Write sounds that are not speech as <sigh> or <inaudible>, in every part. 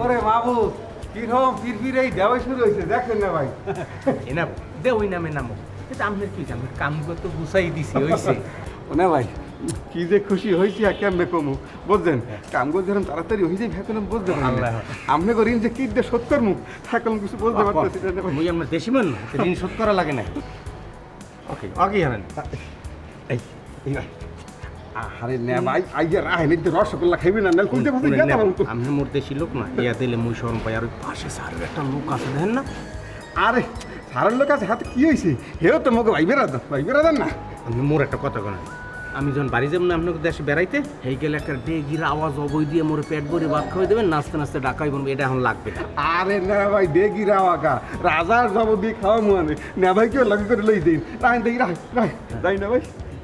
ওরে বাবু কীরকম ফিরফির এই দেওয়া শুরু হয়েছে দেখেন না ভাই। এ না দে ওই নামে নামো। কিন্তু আপনার কি জানো কাম তো গুছাই দিছি হইছে। না ভাই কি যে খুশি হয়েছি আর কেমনে কমু বুঝছেন? কাম করে ধরেন তাড়াতাড়ি হয়ে যাবে এখন বুঝতে পারি আল্লাহ। আপনি করেন যে কি দিয়ে সত্তর মুখ এখন কিছু বুঝতে পারতেছি না ভাই। মুই আপনার দেশি মান ঋণ শোধ করা লাগে না। <laughs> ওকে ওকে হারেন। এই এই আরে না ভাই রসগোল্লা খাইবি না আমি মোর দেশি লোক না ইয়া দিলে মুই শরম পাই আর ওই পাশে স্যারের একটা লোক আছে না? আরে লোক আছে হাতে কি হয়েছে? হেও তো মোকে ভাই বেড়া দাও ভাই বেড়া না। আপনি মোর একটা কথা কেন আমি যখন বাড়ি যাব না আপনাকে দেশে বেড়াইতে এই গেলে একটা ডেগির আওয়াজ অবৈ দিয়ে মোরে পেট ভরে ভাত খাওয়াই দেবেন নাচতে নাচতে ডাকাই বলব এটা এখন লাগবে আরে না ভাই দেগি রাওয়াকা রাজার জব দিয়ে খাওয়া মুয়ানে না ভাই কেউ লাগে করে লই দিন। রাই রাই যাই না ভাই।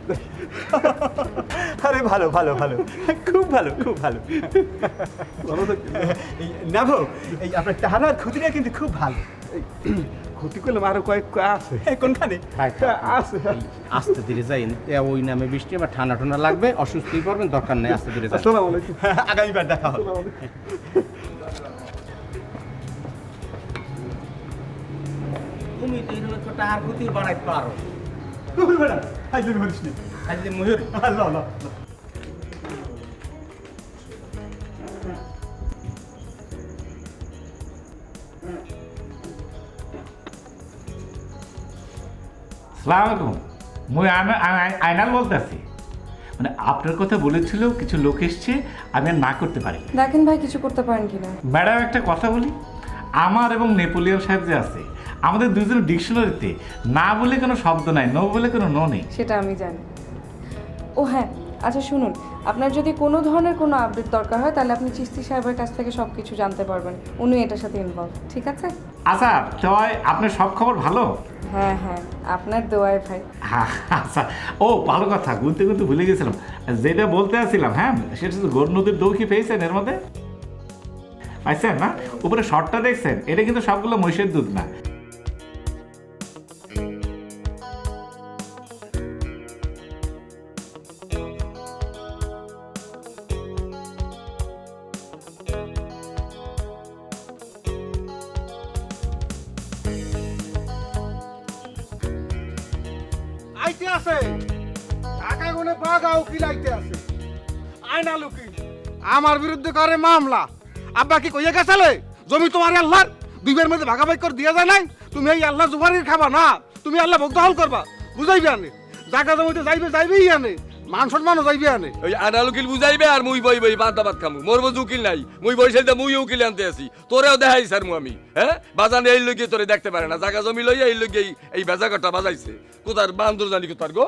<laughs> আরে ভালো ভালো ভালো। খুব ভালো খুব ভালো। ভালো থাকবেন। এই এই আপনার টাহানার খুঁটিটা কিন্তু খুব ভালো। ক্ষতি করলাম আরও কয়েক আছে। কোনখানে? আছে। আস্তে ধীরে যাই। ওই নামে বৃষ্টি আমার ঠান্ডা ঠান্ডা লাগবে অসুস্থই পড়বেন দরকার নেই আস্তে ধীরে যাই। আসসালামু আলাইকুম। আগামীবার দেখা হবে। তুমি তো এরকম একটা টাকার ক্ষতি বাড়াইতে পারো। বেড়া নি ময়ূর সালাম আলাইকুম মুই আয়না- আয়- আয়নাল বলতেছি। মানে আপনার কথা বলেছিল কিছু লোক এসছে আমি আর না করতে পারি দেখেন ভাই কিছু করতে পারেন কিনা। ম্যাডাম একটা কথা বলি। আমার এবং নেপোলিয়ন সাহেব যে আছে আমাদের দুজন ডিকশনারিতে না বলে কোনো শব্দ নাই নো বলে কোনো নো নেই। সেটা আমি জানি। ও হ্যাঁ আচ্ছা শুনুন আপনার যদি কোনো ধরনের কোনো আপডেট দরকার হয় তাহলে আপনি চিস্তি সাহেবের কাছ থেকে সব কিছু জানতে পারবেন। উনি এটার সাথে ইনভলভ ঠিক আছে? আচ্ছা তয় আপনার সব খবর ভালো? হ্যাঁ হ্যাঁ আপনার দোয়ায় ভাই। আচ্ছা ও ভালো কথা গুনতে গুনতে ভুলে গেছিলাম। যেটা বলতে আসছিলাম হ্যাঁ সেটা গোর নদীর দৌকি পেয়েছেন এর মধ্যে? পাইছেন না, উপরে শর্টটা দেখছেন? এটা কিন্তু সবগুলো মহিষের দুধ না। আমার বিরুদ্ধে করে মামলা। আব্বা কি কইয়া গেছালে? জমি তোমার আল্লাহর? দুইবার মধ্যে ভাগাভাগি করে দিয়া যায় নাই? তুমি এই আল্লাহ জুবারির খাবা না? তুমি আল্লাহ ভোগ দখল করবা। বুঝাইবে আনে। জায়গা জমিতে যাইবে যাইবেই আনে। মান সম্মানও যাইবে আনে। ওই আনাল উকিল বুঝাইবে আর মুই বই বই বাদ বাদ খামু। মোর মধ্যে উকিল নাই। মুই বইসাই দা মুই উকিল আনতে আছি। তোরেও দেখাই স্যার মু আমি হ্যাঁ? বাজানে এই লগে তোরে দেখতে পারে না। জায়গা জমি লইয়া এই লগে এই বেজাগটা বাজাইছে। কোথার বান্দর জানি কোথার গো?